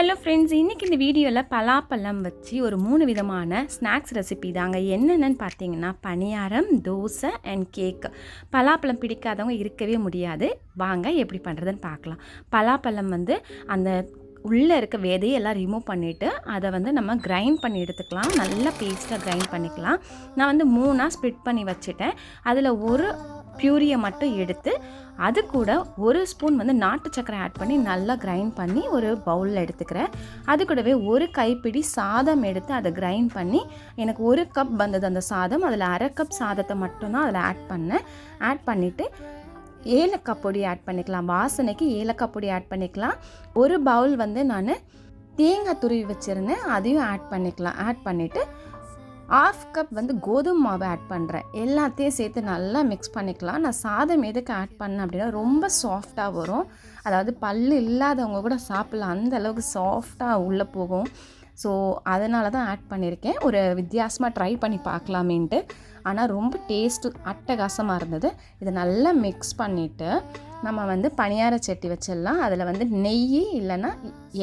Hello friends இன்றைக்கி இந்த வீடியோவில் பலாப்பழம் வச்சு ஒரு மூணு விதமான ஸ்நாக்ஸ் ரெசிபி தாங்க. என்னென்னு பார்த்தீங்கன்னா பணியாரம் தோசை அண்ட் கேக் பலாப்பழம் பிடிக்காதவங்க இருக்கவே முடியாது. வாங்க எப்படி பண்ணுறதுன்னு பார்க்கலாம். பலாப்பழம் வந்து அந்த உள்ளே இருக்க விதையை எல்லாம் ரிமூவ் பண்ணிவிட்டு அதை வந்து நம்ம கிரைண்ட் பண்ணி எடுத்துக்கலாம். நல்லா பேஸ்ட்டாக கிரைண்ட் பண்ணிக்கலாம். நான் வந்து மூணாக ஸ்ப்ளிட் பண்ணி வச்சுட்டேன். அதில் ஒரு பியூரியை மட்டும் எடுத்து அது கூட ஒரு ஸ்பூன் வந்து நாட்டு சக்கரை ஆட் பண்ணி நல்லா கிரைண்ட் பண்ணி ஒரு பவுலில் எடுத்துக்கிறேன். அது கூடவே ஒரு கைப்பிடி சாதம் எடுத்து அதை கிரைண்ட் பண்ணி எனக்கு ஒரு கப் வந்தது அந்த சாதம். அதில் அரை கப் சாதத்தை மட்டும்தான் அதில் ஆட் பண்ணேன். ஆட் பண்ணிவிட்டு ஏலக்காய் பொடி ஆட் பண்ணிக்கலாம். வாசனைக்கு ஏலக்காய் பொடி ஆட் பண்ணிக்கலாம். ஒரு பவுல் வந்து நான் தேங்காய் துருவி வச்சுருந்தேன். அதையும் ஆட் பண்ணிக்கலாம். ஆட் பண்ணிவிட்டு ஆஃப் கப் வந்து கோதுமை மாவு ஆட் பண்ணுறேன் எல்லாத்தையும் சேர்த்து நல்லா மிக்ஸ் பண்ணிக்கலாம். நான் சாதம் எதுக்கு ஆட் பண்ணேன் அப்படின்னா ரொம்ப சாஃப்டாக வரும். அதாவது பல்லு இல்லாதவங்க கூட சாப்பிட்லாம். அந்த அளவுக்கு சாஃப்டாக உள்ளே போகும். ஸோ அதனால தான் ஆட் பண்ணியிருக்கேன் ஒரு வித்தியாசமாக ட்ரை பண்ணி பார்க்கலாமேன்ட்டு. ஆனால் ரொம்ப டேஸ்ட்டு அட்டகாசமாக இருந்தது. இதை நல்லா மிக்ஸ் பண்ணிவிட்டு நம்ம வந்து பணியார சட்டி வச்சிடலாம். அதில் வந்து நெய் இல்லைன்னா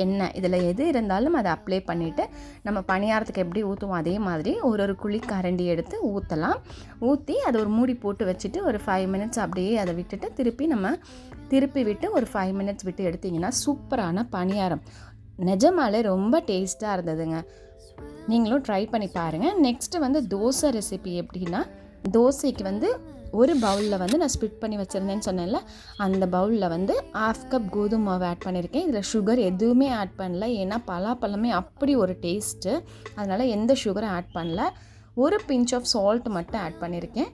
எண்ணெய். இதில் எது இருந்தாலும் அதை அப்ளை பண்ணிவிட்டு நம்ம பணியாரத்துக்கு எப்படி ஊற்றுவோம் அதே மாதிரி ஒரு ஒரு குழி கரண்டி எடுத்து ஊற்றலாம் ஊற்றி அதை ஒரு மூடி போட்டு வச்சுட்டு ஒரு ஃபைவ் மினிட்ஸ் அப்படியே அதை விட்டுட்டு திருப்பி நம்ம திருப்பி விட்டு ஒரு ஃபைவ் மினிட்ஸ் விட்டு எடுத்திங்கன்னா சூப்பரான பணியாரம். நிஜமாலே ரொம்ப டேஸ்ட்டாக இருந்ததுங்க. நீங்களும் ட்ரை பண்ணி பாருங்கள் நெக்ஸ்ட்டு வந்து தோசை ரெசிபி எப்படின்னா தோசைக்கு வந்து ஒரு பவுலில் வந்து நான் ஸ்பிட் பண்ணி வச்சுருந்தேன்னு சொன்னேன்ல அந்த பவுலில் வந்து ஆஃப் கப் கோதுமை மாவு ஆட் பண்ணியிருக்கேன் இதில் சுகர் எதுவுமே ஆட் பண்ணல. ஏன்னா பலாப்பழமே அப்படி ஒரு டேஸ்ட்டு அதனால் எந்த சுகரும் ஆட் பண்ணல. ஒரு பிஞ்ச் ஆஃப் சால்ட் மட்டும் ஆட் பண்ணியிருக்கேன்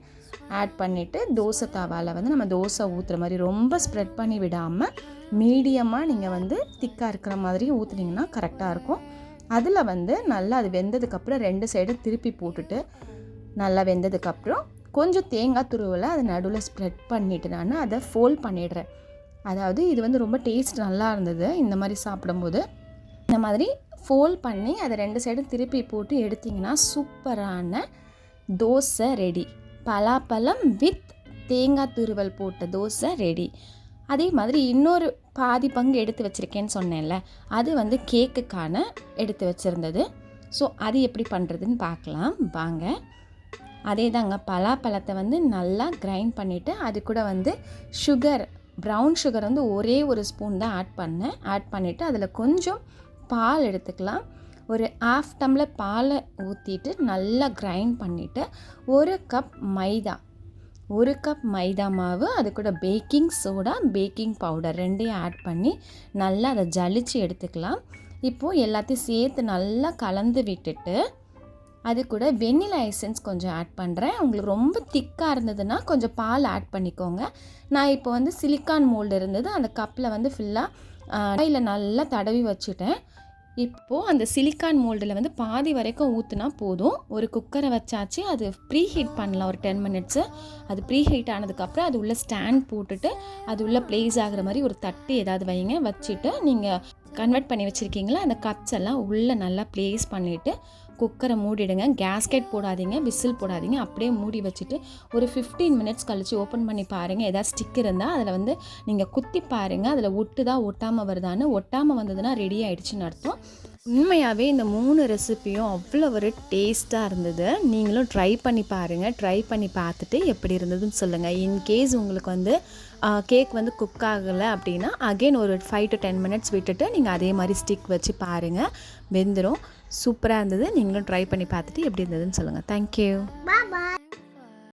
ஆட் பண்ணிவிட்டு தோசை தாவாவில் வந்து நம்ம தோசை ஊற்றுற மாதிரி ரொம்ப ஸ்ப்ரெட் பண்ணி விடாமல் மீடியமாக நீங்கள் வந்து திக்காக இருக்கிற மாதிரி ஊற்றுனீங்கன்னா கரெக்டாக இருக்கும். அதில் வந்து நல்லா அது வெந்ததுக்கப்புறம் ரெண்டு சைடும் திருப்பி போட்டுட்டு நல்லா வெந்ததுக்கப்புறம் கொஞ்சம் தேங்காய் துருவில் அது நடுவில் ஸ்ப்ரெட் பண்ணிவிட்டு நான் அதை ஃபோல்ட் பண்ணிடுறேன். அதாவது இது வந்து ரொம்ப டேஸ்ட் நல்லா இருந்தது இந்த மாதிரி சாப்பிடும்போது. இந்த மாதிரி ஃபோல்ட் பண்ணி அதை ரெண்டு சைடும் திருப்பி போட்டு எடுத்திங்கன்னா சூப்பரான தோசை ரெடி பலாப்பழம் வித் தேங்காய் துருவல் போட்ட தோசை ரெடி அதே மாதிரி இன்னொரு பாதி பங்கு எடுத்து வச்சுருக்கேன்னு சொன்னேன்ல அது வந்து கேக்குக்கான எடுத்து வச்சுருந்தது. ஸோ அது எப்படி பண்ணுறதுன்னு பார்க்கலாம். வாங்க. அதே தாங்க பலாப்பழத்தை வந்து நல்லா கிரைண்ட் பண்ணிவிட்டு அது கூட வந்து சுகர் ப்ரௌன் சுகர் வந்து ஒரே ஒரு ஸ்பூன் தான் ஆட் பண்ணேன். ஆட் பண்ணிவிட்டு அதில் கொஞ்சம் பால் எடுத்துக்கலாம். ஒரு ஆஃப் டம்ளர் பாலை ஊற்றிட்டு நல்லா கிரைண்ட் பண்ணிவிட்டு ஒரு கப் மைதா. ஒரு கப் மைதா மாவு அது கூட பேக்கிங் சோடா பேக்கிங் பவுடர் ரெண்டையும் ஆட் பண்ணி நல்லா அதை ஜலிச்சு எடுத்துக்கலாம். இப்போது எல்லாத்தையும் சேர்த்து நல்லா கலந்து விட்டுட்டு அது கூட வெண்ணிலா எசன்ஸ் கொஞ்சம் ஆட் பண்ணுறேன் உங்களுக்கு ரொம்ப திக்காக இருந்ததுன்னா கொஞ்சம் பால் ஆட் பண்ணிக்கோங்க. நான் இப்போ வந்து சிலிக்கான் மோல்டு இருந்தது. அந்த கப்பில் வந்து ஃபுல்லாக கையில் நல்லா தடவி வச்சுட்டேன். இப்போது அந்த சிலிக்கான் மோல்டில் வந்து பாதி வரைக்கும் ஊற்றுனா போதும். ஒரு குக்கரை வச்சாச்சு அது ப்ரீ ஹீட் பண்ணலாம் ஒரு டென் மினிட்ஸு. அது ப்ரீ ஹீட் ஆனதுக்கப்புறம் அது உள்ளே ஸ்டாண்ட் போட்டுட்டு அது உள்ளே ப்ளேஸ் ஆகிற மாதிரி ஒரு தட்டு ஏதாவது வைங்க. வச்சுட்டு நீங்கள் கன்வெர்ட் பண்ணி வச்சுருக்கீங்களா? அந்த கப்ஸ் எல்லாம் உள்ளே நல்லா ப்ளேஸ் பண்ணிவிட்டு குக்கரை மூடிடுங்க. கேஸ்கெட் போடாதீங்க விசில் போடாதீங்க. அப்படியே மூடி வச்சுட்டு ஒரு ஃபிஃப்டீன் மினிட்ஸ் கழித்து ஓப்பன் பண்ணி பாருங்கள் ஏதாவது ஸ்டிக் இருந்தால் அதில் வந்து நீங்கள் குத்தி பாருங்கள் அதில் ஒட்டு தான் ஒட்டாமல் வருதான்னு. ஒட்டாமல் வந்ததுன்னா ரெடி ஆகிடுச்சின்னு அர்த்தம். உண்மையாகவே இந்த மூணு ரெசிப்பியும் அவ்வளோ ஒரு டேஸ்ட்டாக இருந்தது. நீங்களும் ட்ரை பண்ணி பாருங்கள் ட்ரை பண்ணி பார்த்துட்டு எப்படி இருந்ததுன்னு சொல்லுங்கள் இன்கேஸ் உங்களுக்கு வந்து கேக் வந்து குக் ஆகலை அப்படின்னா அகெயின் ஒரு ஃபைவ் டு டென் மினிட்ஸ் விட்டுட்டு நீங்கள் அதே மாதிரி ஸ்டிக் வச்சு பாருங்கள் வெந்துடும் சூப்பராக இருந்தது. நீங்களும் ட்ரை பண்ணி பார்த்துட்டு எப்படி இருந்ததுன்னு சொல்லுங்கள் தேங்க்யூ